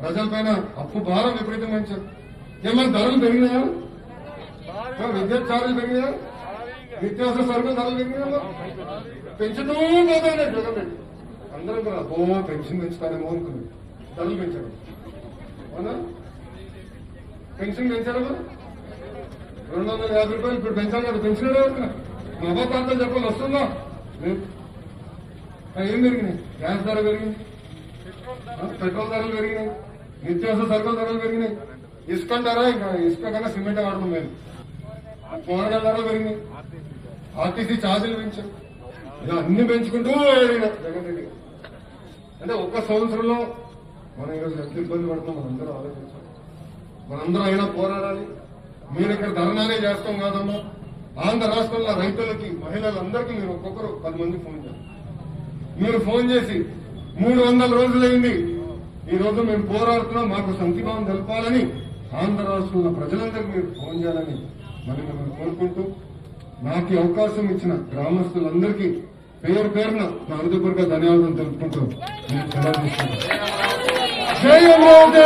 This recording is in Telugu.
ప్రజలపైన అప్పు భారం విపరీతం పెంచారు ఏమైనా ధరలు పెరిగినాయా? విద్యుత్ ఛార్జీలు పెరిగినాయా? నిత్యావసర సరుకులు ధరలు పెరిగినాయా? పెంచుతూ పోతానే జగన్ అందరం కూడా ఓ పెన్షన్ పెంచుతానేమో అనుకుంది ధరలు పెంచారు. అవునా? పెన్షన్ పెంచారు రెండు వందల యాభై రూపాయలు ఇప్పుడు పెంచాలి కదా పెన్షన్ మా అబ్బా అబ్బాయి చెప్పాలి వస్తుందా? ఏం పెరిగినాయి? గ్యాస్ ధర పెరిగింది. పెట్రోల్ ధరలు పెరిగినాయి. నిత్యావసర సరుకుల ధరలు పెరిగినాయి. ఇసుక ధర ఇంకా ఇసుక కన్నా సిమెంట్ వాడడం మేము కూరగాయల ధరలు పెరిగినాయి. ఆర్టీసీ ఛార్జీలు పెంచాం ఇలా అన్ని పెంచుకుంటూ జగన్ రెడ్డి. అంటే ఒక్క సంవత్సరంలో మనం ఈరోజు ఎంత ఇబ్బంది పడుతున్నాం మనందరూ ఆలోచించాలి. మనందరం అయినా పోరాడాలి. మీరు ఇక్కడ ధర్నానే చేస్తాం కాదమ్మా. ఆంధ్ర రాష్ట్రంలో రైతులకి మహిళలందరికీ మీరు ఒక్కొక్కరు పది మంది ఫోన్ చేయాలి. మీరు ఫోన్ చేసి మూడు వందల రోజులైంది. ఈ రోజు మేము పోరాడుతున్నాం. మాకు సంతిభావం తెలపాలని ఆంధ్ర రాష్ట్రంలో ప్రజలందరికీ మీరు ఫోన్ చేయాలని మరి మిమ్మల్ని కోరుకుంటూ నాకు అవకాశం ఇచ్చిన గ్రామస్తులందరికీ పేరు పేరున నా హృదయపూర్వక ధన్యవాదాలు తెలుపుకుంటూ నేను సెలవు తీసుకుంటాను. జై అమరావతి